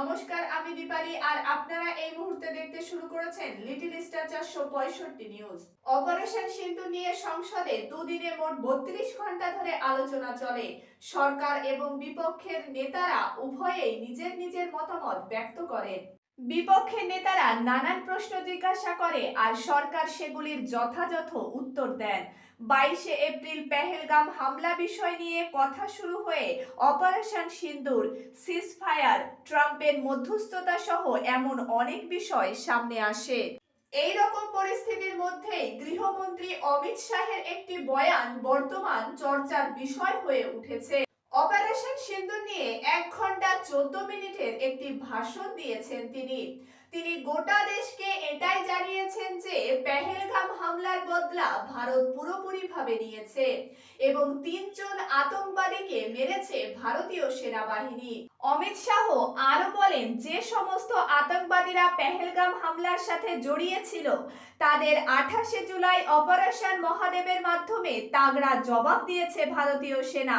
নমস্কার, আমি দীপালি আর আপনারা এই মুহূর্তে দেখতে শুরু করেছেন লিটিল স্টার চারশো পঁয়ষট্টি নিউজ অপারেশন সিন্ধু নিয়ে সংসদে দুদিনে মোট বত্রিশ ঘণ্টা ধরে আলোচনা চলে। সরকার এবং বিপক্ষের নেতারা উভয়েই নিজের নিজের মতামত ব্যক্ত করেন। বিপক্ষের নেতারা নানান প্রশ্ন জিজ্ঞাসা করে আর সরকার সেগুলির যথাযথ উত্তর দেন। বাইশে এপ্রিল পেহেলগাম হামলা বিষয় নিয়ে কথা শুরু হয়ে অপারেশন সিন্দুর, সিজফায়ার, ট্রাম্পের মধ্যস্থতা সহ এমন অনেক বিষয় সামনে আসে। এই রকম পরিস্থিতির মধ্যেই গৃহমন্ত্রী অমিত শাহের একটি বয়ান বর্তমান চর্চার বিষয় হয়ে উঠেছে। অপারেশন সিন্ধু নিয়ে এক ঘণ্টা চোদ্দ মিনিটের একটি ভাষণ দিয়েছেন তিনি। তিনি গোটা দেশকে এটাই জানিয়েছেন যে পেহেলগাম হামলার বদলা ভারত পুরোপুরিভাবে নিয়েছে এবং তিনজন আতঙ্কবাদীকে মেরেছে ভারতীয় সেনাবাহিনী। অমিত শাহ আরও বলেন, যে সমস্ত আতঙ্কবাদীরা পেহেলগাম হামলার সাথে জড়িয়ে ছিল তাদের আঠাশে জুলাই অপারেশন মহাদেবের মাধ্যমে তাগড়া জবাব দিয়েছে ভারতীয় সেনা।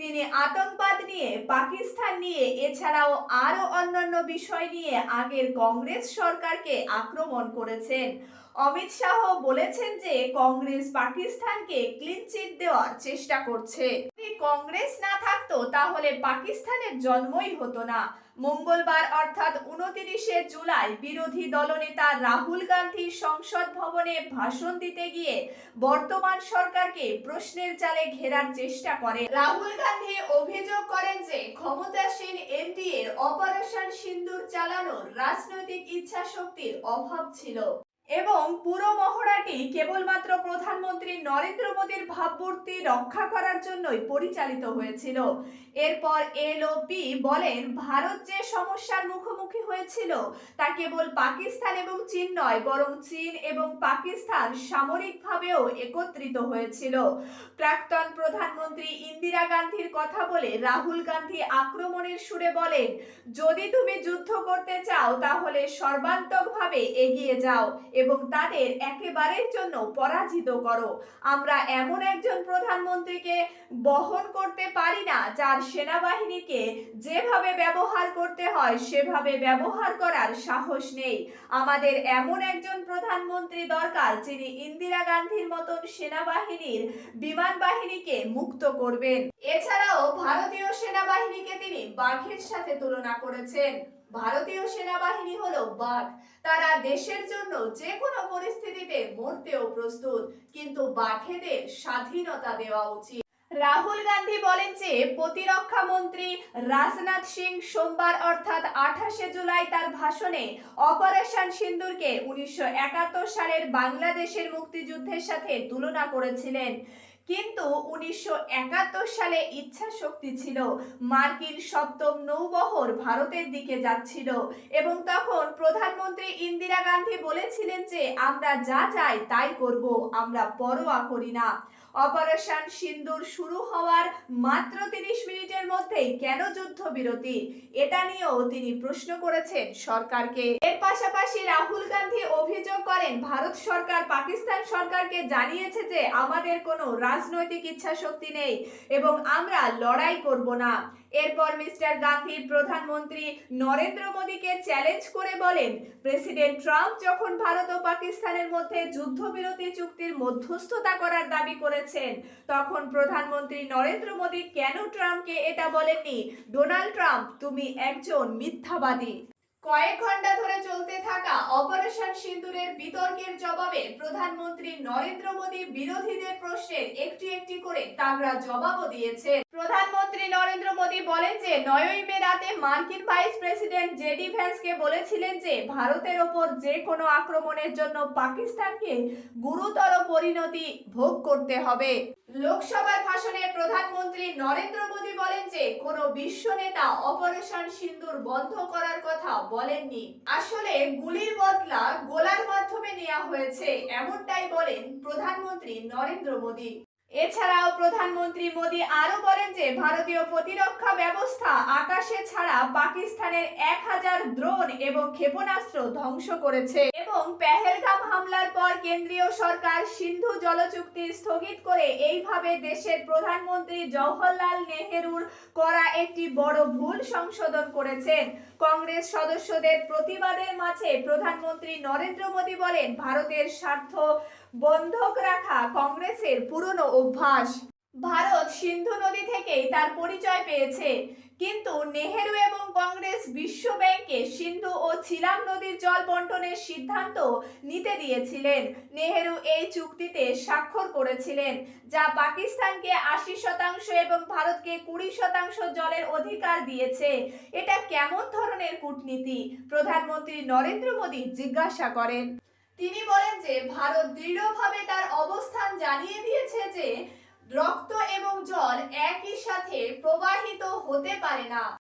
তিনি আতঙ্কবাদ নিয়ে পাকিস্তান নিয়ে, এছাড়াও আরও অন্যান্য বিষয় নিয়ে আগের কংগ্রেস সরকারকে আক্রমণ করেছেন। অমিত শাহ বলেছেন যে কংগ্রেস পাকিস্তানকে ক্লিন চিট দেওয়ার চেষ্টা করছে। কংগ্রেস না থাকতো, তাহলে পাকিস্তানের জন্মই হতো না। মঙ্গলবার অর্থাৎ উনতিরিশে জুলাই বিরোধী দলনেতা রাহুল গান্ধী সংসদ ভবনে ভাষণ দিতে গিয়ে বর্তমান সরকারকে প্রশ্নের চালে ঘেরার চেষ্টা করে। রাহুল গান্ধী অভিযোগ করেন যে ক্ষমতাসীন এনডিএর অপারেশন সিন্দুর চালানোর রাজনৈতিক ইচ্ছা শক্তির অভাব ছিল। এবং পুরো মহড়াটি কেবলমাত্র প্রধানমন্ত্রী নরেন্দ্র মোদীর ভাবমূর্তি রক্ষা করার জন্যই পরিচালিত হয়েছিল। এরপর এলওপি বলেন, ভারত যে সমস্যার মুখোমুখি হয়েছিল তা কেবল পাকিস্তান এবং চীন নয়, বরং চীন এবং পাকিস্তান সামরিকভাবেও একত্রিত হয়েছিল। প্রাক্তন প্রধানমন্ত্রী ইন্দিরা গান্ধীর কথা বলে রাহুল গান্ধী আক্রমণের সুরে বলেন, যদি তুমি যুদ্ধ করতে চাও, তাহলে সর্বান্তকভাবে এগিয়ে যাও এবং তাদের একেবারের জন্য পরাজিত করো। আমরা এমন একজন প্রধানমন্ত্রীকে বহন করতে পারি না, যার সেনাবাহিনীকে যেভাবে ব্যবহার করতে হয়, সেভাবে ব্যবহার করার সাহস নেই। আমাদের এমন একজন প্রধানমন্ত্রী দরকার, যিনি ইন্দিরা গান্ধীর মতন সেনাবাহিনীর বিমান বাহিনীকে মুক্ত করবেন। এছাড়াও ভারতীয় সেনাবাহিনীকে তিনি বাঘের সাথে তুলনা করেছেন। ভারতীয় সেনাবাহিনী হলো বাঘ। তারা দেশের জন্য যে কোনো পরিস্থিতিতে মরতেও প্রস্তুত, কিন্তু বাঘেদের স্বাধীনতা দেওয়া উচিত। রাহুল গান্ধী বলেন যে, প্রতিরক্ষা মন্ত্রী রাজনাথ সিং সোমবার অর্থাৎ আঠাশে জুলাই তার ভাষণে অপারেশন সিন্দুরকে উনিশশো একাত্তর সালের বাংলাদেশের মুক্তিযুদ্ধের সাথে তুলনা করেছিলেন। কিন্তু উনিশশো একাত্তর সালে ইচ্ছা শক্তি ছিল। মার্কিন সপ্তম নৌবহর ভারতের দিকে যাচ্ছিল এবং তখন প্রধানমন্ত্রী ইন্দিরা গান্ধী বলেছিলেন যে, আমরা যা চাই তাই করব, আমরা পরোয়া করি না। অপারেশন সিন্দুর শুরু হওয়ার মাত্র তিরিশ মিনিটের মধ্যেই কেন যুদ্ধ বিরতি এটা নিয়েও তিনি প্রশ্ন করেছেন সরকারকে। এর পাশাপাশি রাহুল গান্ধী অভিযোগ করেন, ভারত সরকার পাকিস্তান সরকারকে জানিয়েছে যে আমাদের কোনো রাজনৈতিক ইচ্ছা শক্তি নেই এবং আমরা লড়াই করব না। এরপর মিস্টার গান্ধী প্রধানমন্ত্রী নরেন্দ্র মোদীকে চ্যালেঞ্জ করে বলেন প্রেসিডেন্ট ট্রাম্প যখন ভারত ও পাকিস্তানের মধ্যে যুদ্ধবিরতি চুক্তির মধ্যস্থতা করার দাবি করেছেন, তখন প্রধানমন্ত্রী নরেন্দ্র মোদী কেন ট্রাম্পকে এটা বলেননি? ডোনাল্ড ট্রাম্প, তুমি একজন মিথ্যাবাদী। কয়েক ঘণ্টা ধরে চলতে থাকা অপারেশন সিন্দুরের বিতর্কের জবাবে প্রধানমন্ত্রী নরেন্দ্র মোদী বিরোধীদের প্রশ্নের একটি একটি করে তাগড়া জবাবও দিয়েছে প্রধানমন্ত্রী নরেন্দ্র মোদী বলেন যে, নয়ই মে রাতে মার্কিন ভাইস প্রেসিডেন্ট জেডি ভ্যান্সকে বলেছিলেন যে, ভারতের ওপর যে কোনো আক্রমণের জন্য পাকিস্তানকে গুরুতর পরিণতি ভোগ করতে হবে। লোকসভার ভাষণে প্রধানমন্ত্রী নরেন্দ্র মোদী বলেন যে, কোনো বিশ্ব নেতা অপারেশন সিন্দুর বন্ধ করার কথা বলেননি। আসলে গুলির বদলা গোলার মাধ্যমে নেওয়া হয়েছে, এমনটাই বলেন প্রধানমন্ত্রী নরেন্দ্র মোদী। এছাড়াও প্রধানমন্ত্রী মোদী আরও বলেন যে, ভারতীয় প্রতিরক্ষা ব্যবস্থা আকাশে ছাড়া পাকিস্তানের এক হাজার ড্রোন এবং ক্ষেপণাস্ত্র ধ্বংস করেছে। এবং পেহেলগাম হামলার পর কেন্দ্রীয় সরকার সিন্ধু জলচুক্তি স্থগিত করে এইভাবে দেশের প্রধানমন্ত্রী জওহরলাল নেহেরুর করা একটি বড় ভুল সংশোধন করেছেন। কংগ্রেস সদস্যদের প্রতিবাদের মাঝে প্রধানমন্ত্রী নরেন্দ্র মোদী বলেন, ভারতের স্বার্থ বন্ধক রাখা কংগ্রেসের পুরনো অভ্যাস। ভারত সিন্ধু নদী থেকেই তার পরিচয় পেয়েছে। কিন্তু নেহেরু এবং কংগ্রেস বিশ্ব ব্যাংকে সিন্ধু ও ছিলাম নদীর জল বন্টনের সিদ্ধান্ত নিতে দিয়েছিলেন। নেহেরু এই চুক্তিতে স্বাক্ষর করেছিলেন, যা পাকিস্তানকে আশি শতাংশ এবং ভারতকে কুড়ি শতাংশ জলের অধিকার দিয়েছে। এটা কেমন ধরনের কূটনীতি? প্রধানমন্ত্রী নরেন্দ্র মোদী জিজ্ঞাসা করেন। তিনি বলেন যে, ভারত দৃঢ়ভাবে তার অবস্থান জানিয়ে দিয়েছে যে, রক্ত এবং জল একই সাথে প্রবাহিত হতে পারে না।